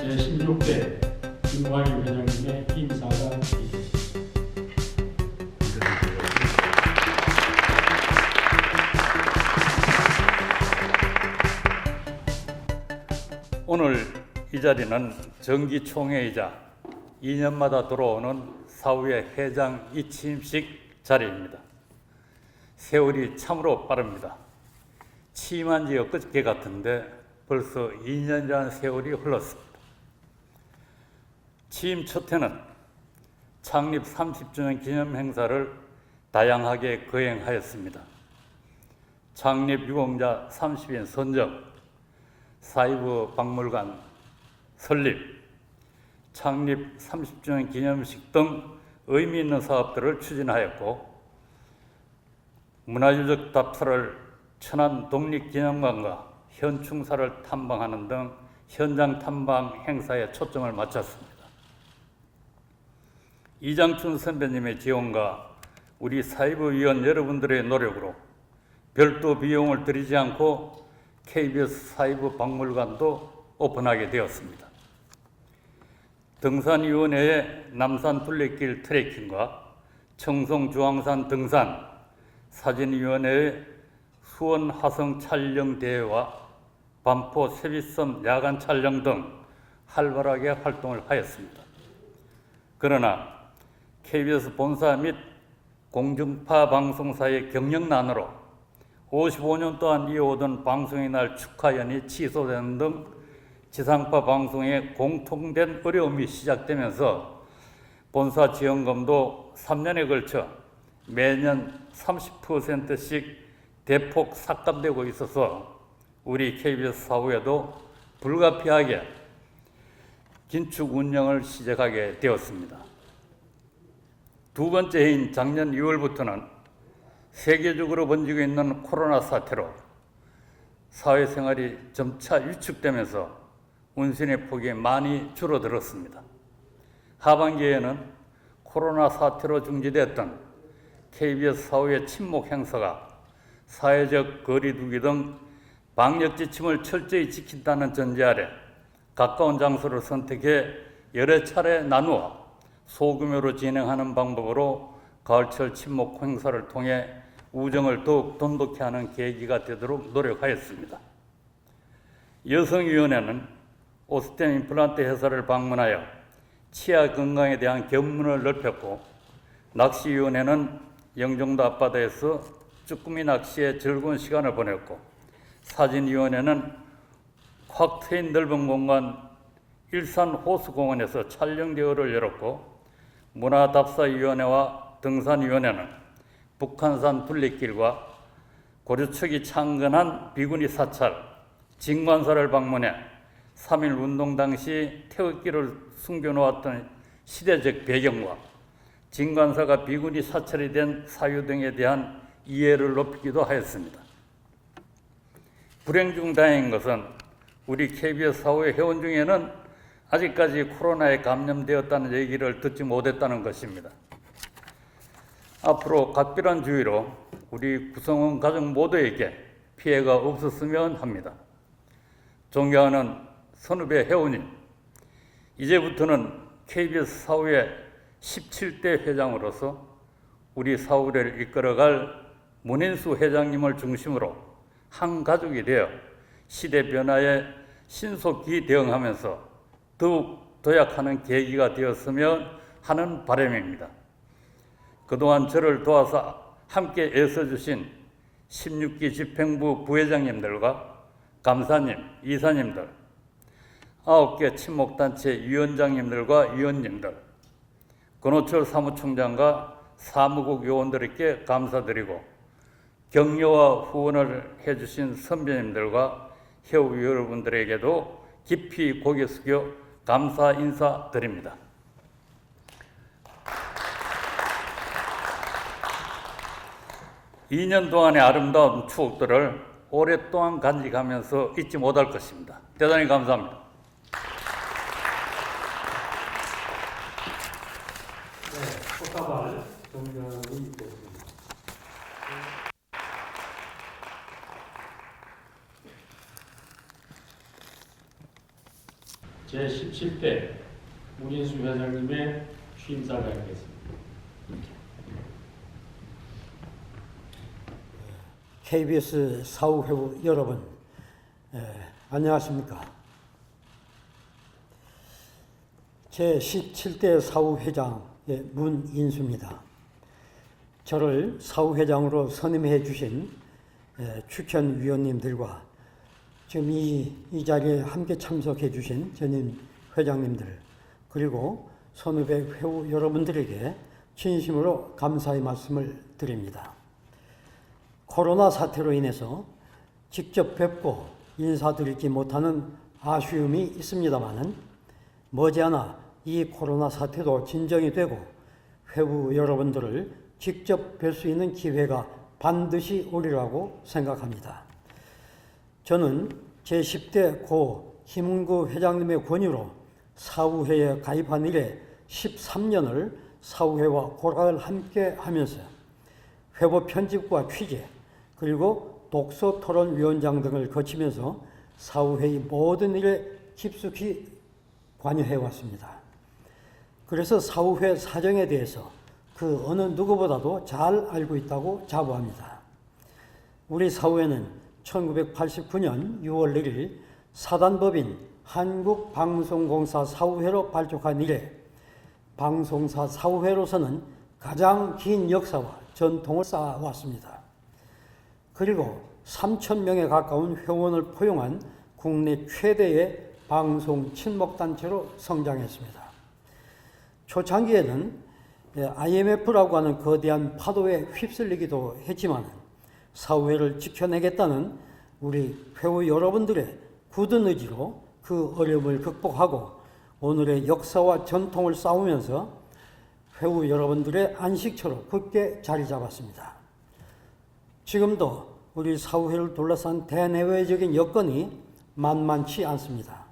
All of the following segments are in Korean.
제16대 김광일 회장님의 임사가. 오늘 이 자리는 정기총회이자 2년마다 들어오는 사후의 회장 이취임식 자리입니다. 세월이 참으로 빠릅니다. 취임한 지 엊그저께 같은데 벌써 2년이라는 세월이 흘렀습니다. 취임 첫 해는 창립 30주년 기념 행사를 다양하게 거행하였습니다. 창립 유공자 30인 선정, 사이버 박물관 설립, 창립 30주년 기념식 등 의미 있는 사업들을 추진하였고 문화유적 답사를 천안 독립기념관과 현충사를 탐방하는 등 현장 탐방 행사에 초점을 맞췄습니다. 이장춘 선배님의 지원과 우리 사이버 위원 여러분들의 노력으로 별도 비용을 들이지 않고 KBS 사이버 박물관도 오픈하게 되었습니다. 등산위원회의 남산 둘레길 트레킹과 청송 주황산 등산, 사진위원회의 수원 화성 촬영 대회와 반포 세비섬 야간 촬영 등 활발하게 활동을 하였습니다. 그러나 KBS 본사 및 공중파 방송사의 경영난으로 55년 동안 이어오던 방송의 날 축하연이 취소되는 등 지상파 방송에 공통된 어려움이 시작되면서 본사 지원금도 3년에 걸쳐 매년 30%씩 대폭 삭감되고 있어서 우리 KBS 사후에도 불가피하게 긴축 운영을 시작하게 되었습니다. 두 번째 해인 작년 2월부터는 세계적으로 번지고 있는 코로나 사태로 사회생활이 점차 위축되면서 운신의 폭이 많이 줄어들었습니다. 하반기에는 코로나 사태로 중지됐던 KBS 사후의 침묵 행사가 사회적 거리두기 등 방역 지침을 철저히 지킨다는 전제 아래 가까운 장소를 선택해 여러 차례 나누어 소규모로 진행하는 방법으로 가을철 침묵 행사를 통해 우정을 더욱 돈독히 하는 계기가 되도록 노력하였습니다. 여성위원회는 오스템 임플란트 회사를 방문하여 치아 건강에 대한 견문을 넓혔고 낚시위원회는 영종도 앞바다에서 쭈꾸미 낚시에 즐거운 시간을 보냈고 사진위원회는 확 트인 넓은 공간 일산 호수공원에서 촬영 대회를 열었고 문화답사위원회와 등산위원회는 북한산 둘레길과 고려척이 창건한 비구니 사찰, 진관사를 방문해 3.1 운동 당시 태극기를 숨겨놓았던 시대적 배경과 진관사가 비구니 사찰이 된 사유 등에 대한 이해를 높이기도 하였습니다. 불행 중 다행인 것은 우리 KBS 사후의 회원 중에는 아직까지 코로나에 감염되었다는 얘기를 듣지 못했다는 것입니다. 앞으로 각별한 주의로 우리 구성원 가족 모두에게 피해가 없었으면 합니다. 존경하는 선후배 회원님, 이제부터는 KBS 사후의 17대 회장으로서 우리 사후를 이끌어갈 문인수 회장님을 중심으로 한 가족이 되어 시대 변화에 신속히 대응하면서 더욱 도약하는 계기가 되었으면 하는 바람입니다. 그동안 저를 도와서 함께 애써주신 16기 집행부 부회장님들과 감사님, 이사님들, 9개 친목단체 위원장님들과 위원님들, 권호철 사무총장과 사무국 요원들에게 감사드리고 격려와 후원을 해주신 선배님들과 회우 여러분들에게도 깊이 고개 숙여 감사 인사드립니다. 이 년 동안의 아름다운 추억들을 오랫동안 간직하면서 잊지 못할 것입니다. 대단히 감사합니다. 네, 꽃다발 정리하고 있겠습니다. 제17대 문인수 회장님의 취임사가 있겠습니다. KBS 사후회부 여러분, 에, 안녕하십니까? 제17대 사후회장의 문인수입니다. 저를 사후회장으로 선임해 주신 에, 축현 위원님들과 지금 이, 이 자리에 함께 참석해 주신 전임 회장님들 그리고 선후배 회우 여러분들에게 진심으로 감사의 말씀을 드립니다. 코로나 사태로 인해서 직접 뵙고 인사드리지 못하는 아쉬움이 있습니다만은 머지않아 이 코로나 사태도 진정이 되고 회부 여러분들을 직접 뵐 수 있는 기회가 반드시 오리라고 생각합니다. 저는 제10대 고 김은구 회장님의 권유로 사후회에 가입한 이래 13년을 사후회와 고락을 함께 하면서 회보 편집과 취재 그리고 독서 토론 위원장 등을 거치면서 사후회의 모든 일에 깊숙이 관여해 왔습니다. 그래서 사후회 사정에 대해서 그 어느 누구보다도 잘 알고 있다고 자부합니다. 우리 사후회는 1989년 6월 1일 사단법인 한국방송공사 사후회로 발족한 이래 방송사 사후회로서는 가장 긴 역사와 전통을 쌓아왔습니다. 그리고 3천 명에 가까운 회원을 포용한 국내 최대의 방송 친목단체로 성장했습니다. 초창기에는 IMF라고 하는 거대한 파도에 휩쓸리기도 했지만 사회를 지켜내겠다는 우리 회원 여러분들의 굳은 의지로 그 어려움을 극복하고 오늘의 역사와 전통을 쌓으면서 회우 여러분들의 안식처로 굳게 자리 잡았습니다. 지금도 우리 사후회를 둘러싼 대내외적인 여건이 만만치 않습니다.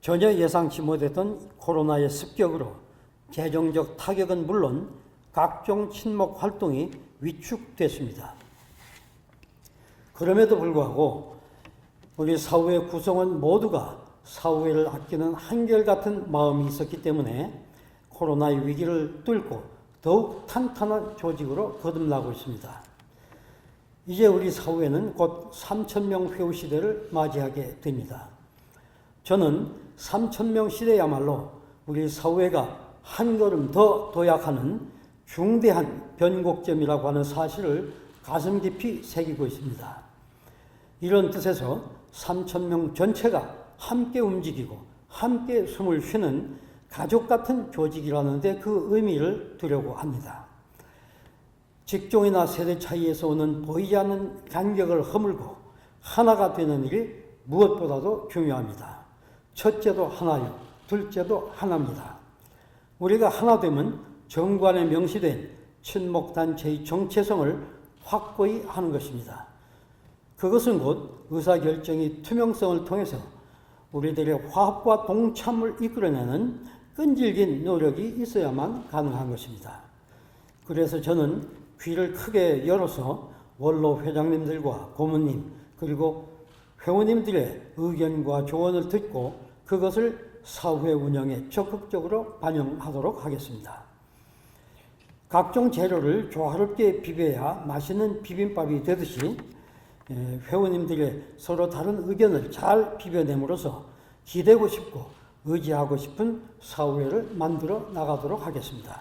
전혀 예상치 못했던 코로나의 습격으로 재정적 타격은 물론 각종 친목 활동이 위축됐습니다. 그럼에도 불구하고 우리 사후의 구성원 모두가 사후회를 아끼는 한결같은 마음이 있었기 때문에 코로나의 위기를 뚫고 더욱 탄탄한 조직으로 거듭나고 있습니다. 이제 우리 사후에는 곧 3천명 회우 시대를 맞이하게 됩니다. 저는 3천명 시대야말로 우리 사후회가 한 걸음 더 도약하는 중대한 변곡점이라고 하는 사실을 가슴 깊이 새기고 있습니다. 이런 뜻에서 3천명 전체가 함께 움직이고 함께 숨을 쉬는 가족 같은 조직이라는데 그 의미를 두려고 합니다. 직종이나 세대 차이에서 오는 보이지 않는 간격을 허물고 하나가 되는 일이 무엇보다도 중요합니다. 첫째도 하나요. 둘째도 하나입니다. 우리가 하나 되면 정관에 명시된 친목단체의 정체성을 확고히 하는 것입니다. 그것은 곧 의사결정의 투명성을 통해서 우리들의 화합과 동참을 이끌어내는 끈질긴 노력이 있어야만 가능한 것입니다. 그래서 저는 귀를 크게 열어서 원로 회장님들과 고모님 그리고 회원님들의 의견과 조언을 듣고 그것을 사후회 운영에 적극적으로 반영하도록 하겠습니다. 각종 재료를 조화롭게 비벼야 맛있는 비빔밥이 되듯이 회원님들의 서로 다른 의견을 잘 비벼냄으로써 기대고 싶고 의지하고 싶은 사회를 만들어 나가도록 하겠습니다.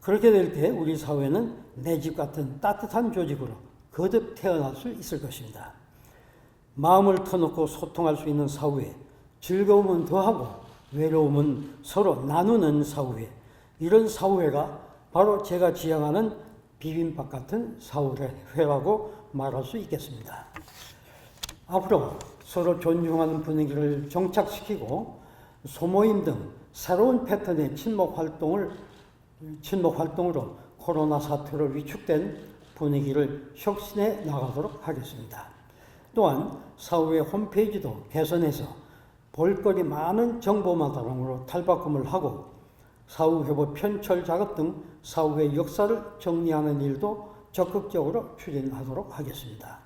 그렇게 될 때 우리 사회는 내 집 같은 따뜻한 조직으로 거듭 태어날 수 있을 것입니다. 마음을 터놓고 소통할 수 있는 사회, 즐거움은 더하고 외로움은 서로 나누는 사회, 이런 사회가 바로 제가 지향하는 비빔밥 같은 사회라고 말할 수 있겠습니다. 앞으로 서로 존중하는 분위기를 정착시키고 소모임 등 새로운 패턴의 친목 활동을 친목 활동으로 코로나 사태로 위축된 분위기를 혁신해 나가도록 하겠습니다. 또한 사후의 홈페이지도 개선해서 볼거리 많은 정보마다롱으로 탈바꿈을 하고 사후 회복 편철 작업 등 사후의 역사를 정리하는 일도 적극적으로 추진하도록 하겠습니다.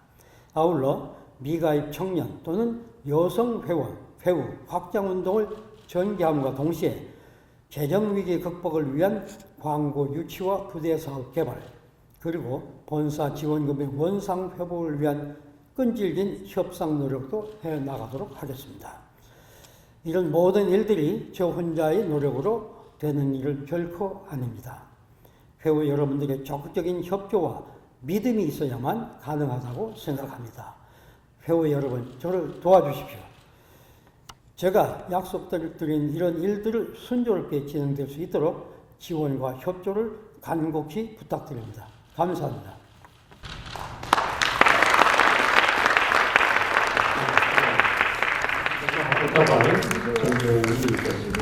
아울러 미가입 청년 또는 여성 회원, 회우 확장 운동을 전개함과 동시에 재정위기 극복을 위한 광고 유치와 부대 사업 개발, 그리고 본사 지원금의 원상 회복을 위한 끈질긴 협상 노력도 해 나가도록 하겠습니다. 이런 모든 일들이 저 혼자의 노력으로 되는 일은 결코 아닙니다. 회우 여러분들의 적극적인 협조와 믿음이 있어야만 가능하다고 생각합니다. 회우 여러분, 저를 도와주십시오. 제가 약속드린 이런 일들을 순조롭게 진행될 수 있도록 지원과 협조를 간곡히 부탁드립니다. 감사합니다. 정보를 드리겠습니다.